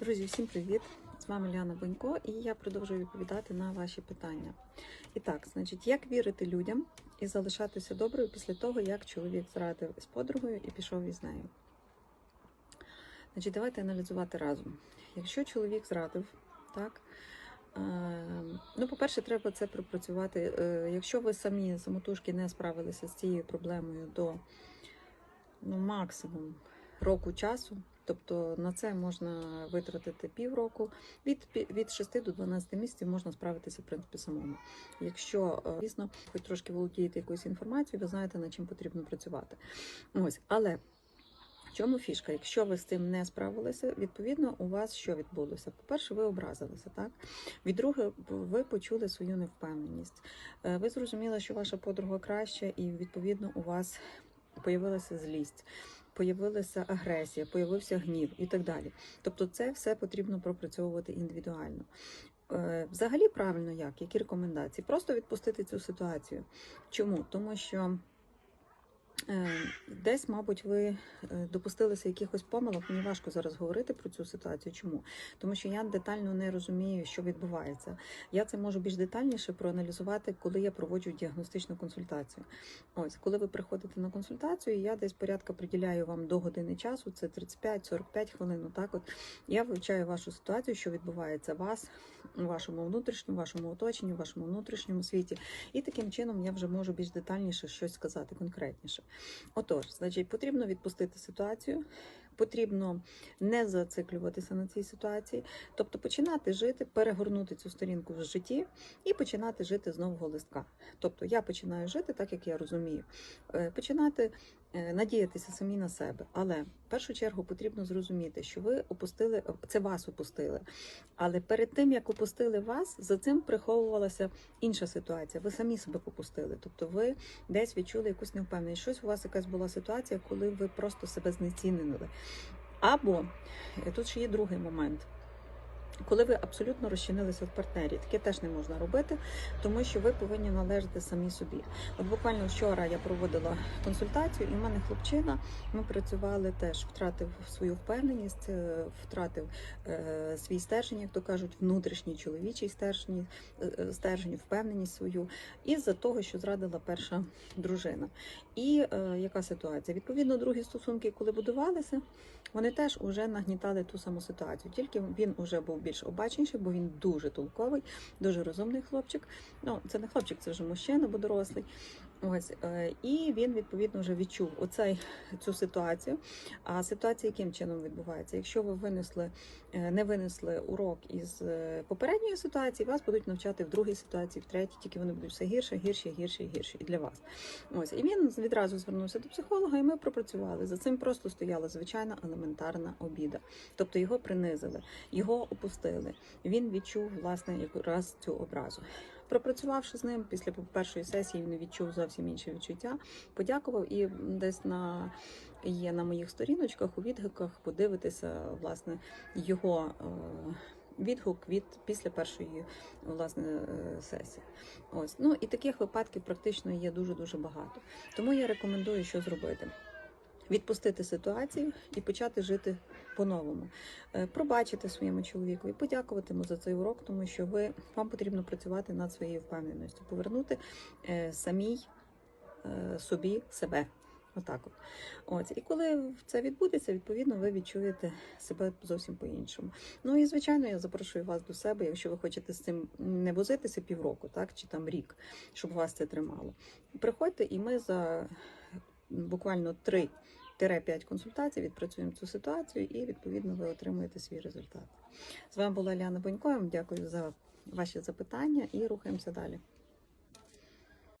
Друзі, всім привіт! З вами Ляна Бонько, і я продовжую відповідати на ваші питання. І так, значить, як вірити людям і залишатися доброю після того, як чоловік зрадив з подругою і пішов із нею? Значить, давайте аналізувати разом. Якщо чоловік зрадив, так. е, Ну, по-перше, треба це пропрацювати. Е, Якщо ви самі самотужки не справилися з цією проблемою до ну, максимум року часу, тобто на це можна витратити півроку, від, від 6 до 12 місяців можна справитися, в принципі, самому. Якщо, е, звісно, хоч трошки володієте якоюсь інформацією, ви знаєте, над чим потрібно працювати. Ось, але. В чому фішка? Якщо ви з цим не справилися, відповідно, у вас що відбулося? По-перше, ви образилися, так? Від-друге, ви почули свою невпевненість. Е, Ви зрозуміли, що ваша подруга краща, і відповідно у вас появилася злість, появилася агресія, появився гнів і так далі. Тобто, це все потрібно пропрацьовувати індивідуально. Е, Взагалі, правильно як? Які рекомендації? Просто відпустити цю ситуацію. Чому? Тому що. Е, Десь, мабуть, ви е, допустилися якихось помилок. Мені важко зараз говорити про цю ситуацію. Чому? Тому що я детально не розумію, що відбувається. Я це можу більш детальніше проаналізувати, коли я проводжу діагностичну консультацію. Ось, коли ви приходите на консультацію, я десь порядка приділяю вам до години часу, це 35-45 хвилин. Так, от я вивчаю вашу ситуацію, що відбувається вас, у вашому внутрішньому, вашому оточенні, вашому внутрішньому світі. І таким чином я вже можу більш детальніше щось сказати конкретніше. Отож, значить, потрібно відпустити ситуацію, потрібно не зациклюватися на цій ситуації, тобто починати жити, перегорнути цю сторінку в житті і починати жити з нового листка. Тобто я починаю жити так, як я розумію, Е, починати е, надіятися самі на себе. Але в першу чергу потрібно зрозуміти, що ви опустили це вас опустили. Але перед тим як опустили вас, за цим приховувалася інша ситуація. Ви самі себе попустили. Тобто ви десь відчули якусь невпевненість. Щось у вас якась була ситуація, коли ви просто себе знецінили. Або е, тут ще є другий момент. Коли ви абсолютно розчинилися в партнері, таке теж не можна робити, тому що ви повинні належати самі собі. От буквально вчора я проводила консультацію, і в мене хлопчина. Ми працювали теж, втратив свою впевненість, е, втратив е, свій стержень, як то кажуть, внутрішній чоловічий стержень, е, е, стержень, впевненість свою, із-за того, що зрадила перша дружина. І е, яка ситуація? Відповідно, другі стосунки, коли будувалися, вони теж уже нагнітали ту саму ситуацію. Тільки він уже був більш обачніше, бо він дуже толковий, дуже розумний хлопчик. Ну, це не хлопчик, це вже мужчина, бо дорослий. Ось е, і він відповідно вже відчув оцей цю ситуацію. А ситуація яким чином відбувається? Якщо ви винесли, е, не винесли урок із е, попередньої ситуації, вас будуть навчати в другій ситуації, в третій, тільки вони будуть все гірше, гірше, гірше, гірше і для вас. Ось і він відразу звернувся до психолога, і ми пропрацювали. За цим просто стояла звичайна елементарна обіда. Тобто його принизили, його опустили. Він відчув власне якраз цю образу. Пропрацювавши з ним після першої сесії, він відчув зовсім інші відчуття. Подякував і десь на є на моїх сторіночках у відгуках подивитися власне його. е, Відгук від після першої власне е, сесії. Ось ну і таких випадків практично є дуже дуже багато. Тому я рекомендую, що зробити: відпустити ситуацію і почати жити по-новому. Е, Пробачити своєму чоловікові, подякувати йому за цей урок, тому що ви вам потрібно працювати над своєю впевненістю, повернути е, самій е, собі себе. Отак от. От. І коли це відбудеться, відповідно, ви відчуєте себе зовсім по-іншому. Ну і звичайно, я запрошую вас до себе, якщо ви хочете з цим не возитися півроку, так, чи там рік, щоб вас це тримало. Приходьте, і ми за буквально 3-5 консультацій відпрацюємо цю ситуацію, і відповідно ви отримуєте свій результат. З вами була Ляна Бонько. Дякую за ваші запитання і рухаємося далі.